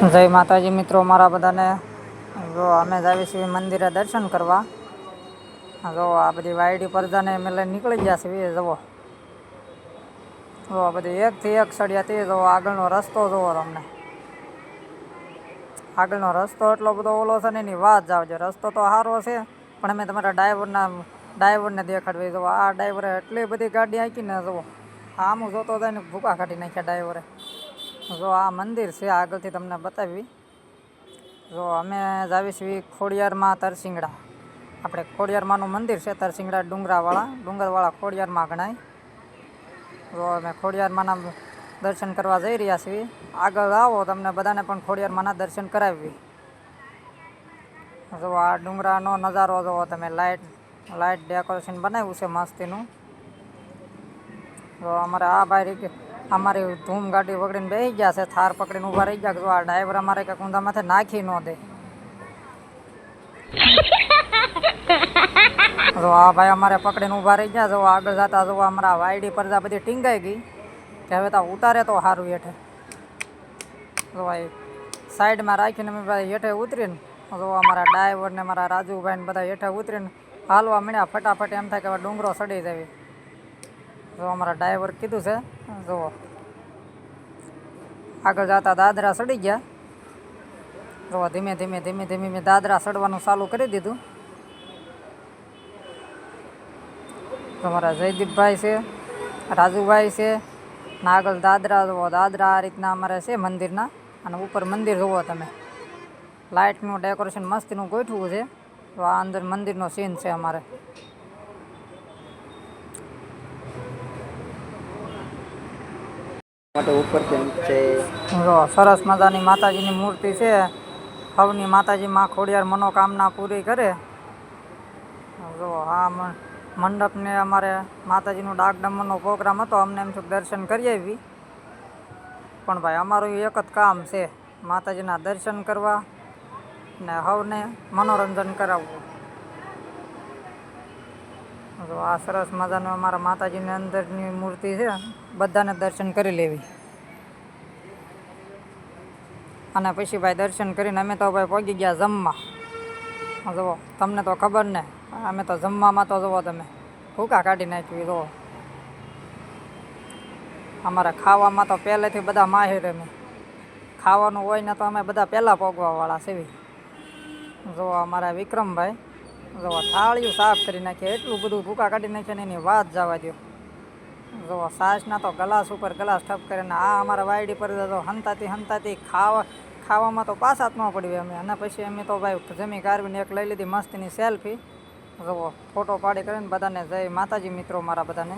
જય માતાજી મિત્રો, મારા બધાને જો અમે જ આવી છીએ મંદિરે દર્શન કરવા. જો આ બધી વાયડી પરજાને અમે લઈને નીકળી ગયા છીએ જવો જો આ બધી એકથી એક સળિયાથી જો આગળનો રસ્તો જુઓ તમને આગળનો રસ્તો એટલો બધો ઓલો છે ને એની વાત જ છે રસ્તો તો સારો છે, પણ અમે તમારા ડ્રાઈવરના, ડ્રાઈવરને દેખાડવી. જુઓ આ ડ્રાઈવરે એટલી બધી ગાડી આંકીને જુઓ. આમ જોતો જાય ને ભૂકા કાઢી નાખ્યા ડ્રાઈવરે. જો આ મંદિર છે, આગળથી તમને બતાવી. જો અમે જ આવી છીએ ખોડિયારમાં તરસિંગડા. આપણે ખોડિયારમાંનું મંદિર છે, તરસિંગડા ડુંગરાવાળા. ડુંગરવાળા ખોડિયારમાં ગણાય. જો અમે ખોડિયારમાંના દર્શન કરવા જઈ રહ્યા છીએ. આગળ આવો, તમને બધાને પણ ખોડિયારમાંના દર્શન કરાવી જો આ ડુંગરાનો નજારો જુઓ તમે લાઇટ લાઇટ ડેકોરેશન બનાવ્યું છે, મસ્તીનું. તો અમારે આ ભાઈ અમારી ધૂમ ગાડી પકડીને બેસી ગયા છે, થાર પકડીને ઊભા રહી ગયા આ ડ્રાઈવર અમારે કંઈક ઊંધા માથે નાખી ન દે. જો આ ભાઈ, અમારે પકડીને ઊભા રહી ગયા જો આગળ જતા જો અમારા વાયડી પરદા બધી ટીંગાઈ ગઈ. કે હવે તો ઉતારે તો સારું હેઠે. જો ભાઈ સાઈડમાં રાખીને અમે ભાઈ હેઠે ઉતરીને, જો અમારા ડ્રાઈવર ને મારા રાજુભાઈ ને બધા હેઠે ઉતરીને હાલવા મળ્યા ફટાફટ એમ થાય કે ડુંગરો સડી જાય જો અમારા ડ્રાઈવર કીધું છે, જુઓ. આગળ જતા દાદરા સડી ગયા. જુઓ, ધીમે ધીમે ધીમે ધીમે મેં દાદરા સડવાનું ચાલુ કરી દીધું. તમારા જયદીપભાઈ છે, રાજુભાઈ છે, ને આગળ દાદરા, જુઓ, દાદરા આ રીતના અમારે છે મંદિરના. અને ઉપર મંદિર જુઓ તમે. લાઇટનું ડેકોરેશન મસ્તીનું ગોઠવું છે. તો આ અંદર મંદિરનો સીન છે અમારે. માટે ઉપર કેમ છે? સરસ મજાની માતાજીની મૂર્તિ છે. હવની માતાજી માં ખોડિયાર મનોકામના પૂરી કરે. જો, આ મંડપને અમારે માતાજીનું ડાક ડમરનો પ્રોગ્રામ હતો, અમને એમ થયું દર્શન કરી આવી. પણ ભાઈ, અમારું એક જ કામ છે, માતાજીના દર્શન કરવા ને હવને મનોરંજન કરાવવું. જો આ સરસ મજાનું અમારા માતાજીની અંદરની મૂર્તિ છે. બધાને દર્શન કરી લેવી. અને પછી ભાઈ દર્શન કરીને અમે તો ભાઈ પહોંચી ગયા જમવા. જુઓ તમને તો ખબર ને, અમે તો જમવામાં તો જુઓ તમે, ભૂકા કાઢી નાખ્યું, જુઓ. અમારે ખાવામાં તો પહેલેથી બધા માહિર અમે. ખાવાનું હોય ને તો અમે બધા પહેલાં પોગવાવાળા સેવી જુઓ અમારા વિક્રમભાઈ. જુઓ થાળીઓ સાફ કરી નાખીએ એટલું બધું ભૂકા કાઢી નાખીએ ને એની વાત જવા દો જો સાસના તો ગ્લાસ ઉપર ગ્લાસ ઠપ કરીને આ અમારા વાયડી પર તો હંતાતી હંતાતી ખાવા, ખાવામાં તો પાછા જ ન પડી અમે. અને પછી અમે તો ભાઈ જમી કારવીને એક લઈ લીધી, મસ્તીની સેલ્ફી. જુઓ ફોટો પાડી કરીને બધાને જય માતાજી મિત્રો, મારા બધાને.